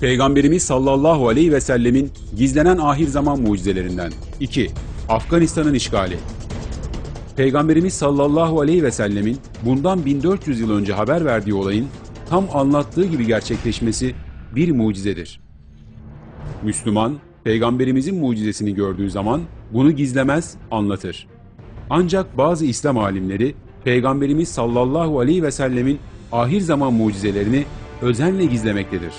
Peygamberimiz sallallahu aleyhi ve sellemin gizlenen ahir zaman mucizelerinden. 2. Afganistan'ın işgali. Peygamberimiz sallallahu aleyhi ve sellemin bundan 1400 yıl önce haber verdiği olayın tam anlattığı gibi gerçekleşmesi bir mucizedir. Müslüman, peygamberimizin mucizesini gördüğü zaman bunu gizlemez, anlatır. Ancak bazı İslam alimleri peygamberimiz sallallahu aleyhi ve sellemin ahir zaman mucizelerini özenle gizlemektedir.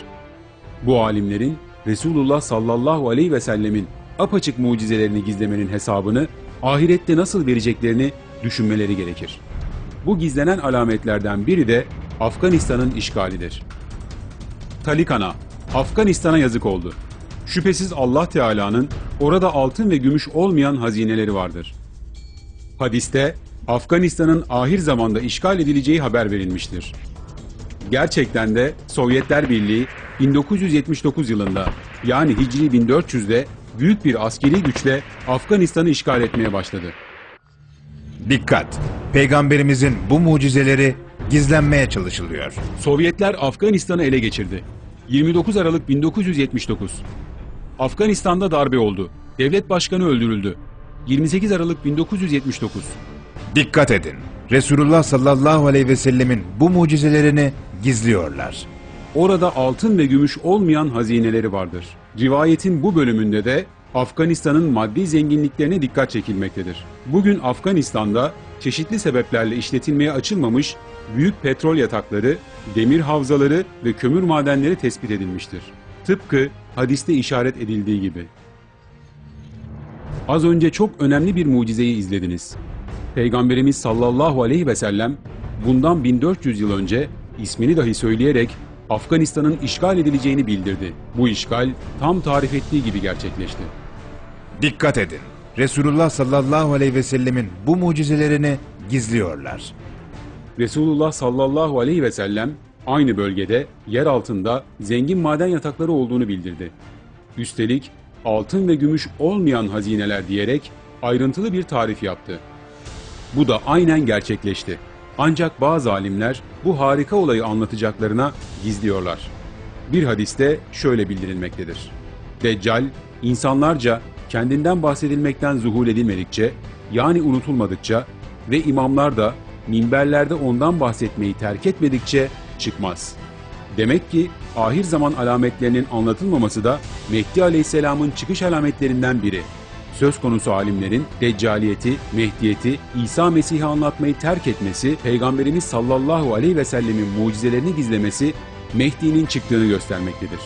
Bu alimlerin Resulullah sallallahu aleyhi ve sellemin apaçık mucizelerini gizlemenin hesabını ahirette nasıl vereceklerini düşünmeleri gerekir. Bu gizlenen alametlerden biri de Afganistan'ın işgalidir. Talikana, Afganistan'a yazık oldu. Şüphesiz Allah Teala'nın orada altın ve gümüş olmayan hazineleri vardır. Hadiste Afganistan'ın ahir zamanda işgal edileceği haber verilmiştir. Gerçekten de Sovyetler Birliği 1979 yılında yani Hicri 1400'de büyük bir askeri güçle Afganistan'ı işgal etmeye başladı. Dikkat! Peygamberimizin bu mucizeleri gizlenmeye çalışılıyor. Sovyetler Afganistan'ı ele geçirdi. 29 Aralık 1979. Afganistan'da darbe oldu. Devlet başkanı öldürüldü. 28 Aralık 1979. Dikkat edin! Resulullah sallallahu aleyhi ve sellemin bu mucizelerini gizliyorlar. Orada altın ve gümüş olmayan hazineleri vardır. Rivayetin bu bölümünde de Afganistan'ın maddi zenginliklerine dikkat çekilmektedir. Bugün Afganistan'da çeşitli sebeplerle işletilmeye açılmamış büyük petrol yatakları, demir havzaları ve kömür madenleri tespit edilmiştir. Tıpkı hadiste işaret edildiği gibi. Az önce çok önemli bir mucizeyi izlediniz. Peygamberimiz sallallahu aleyhi ve sellem bundan 1400 yıl önce ismini dahi söyleyerek Afganistan'ın işgal edileceğini bildirdi. Bu işgal tam tarif ettiği gibi gerçekleşti. Dikkat edin! Resulullah sallallahu aleyhi ve sellemin bu mucizelerini gizliyorlar. Resulullah sallallahu aleyhi ve sellem aynı bölgede yer altında zengin maden yatakları olduğunu bildirdi. Üstelik altın ve gümüş olmayan hazineler diyerek ayrıntılı bir tarif yaptı. Bu da aynen gerçekleşti. Ancak bazı alimler bu harika olayı anlatacaklarına gizliyorlar. Bir hadiste şöyle bildirilmektedir. Deccal, insanlarca kendinden bahsedilmekten zuhul edilmedikçe, yani unutulmadıkça ve imamlar da minberlerde ondan bahsetmeyi terk etmedikçe çıkmaz. Demek ki ahir zaman alametlerinin anlatılmaması da Mehdi Aleyhisselam'ın çıkış alametlerinden biri. Söz konusu alimlerin Deccaliyeti, Mehdiyeti, İsa Mesih'i anlatmayı terk etmesi, Peygamberimiz sallallahu aleyhi ve sellemin mucizelerini gizlemesi Mehdi'nin çıktığını göstermektedir.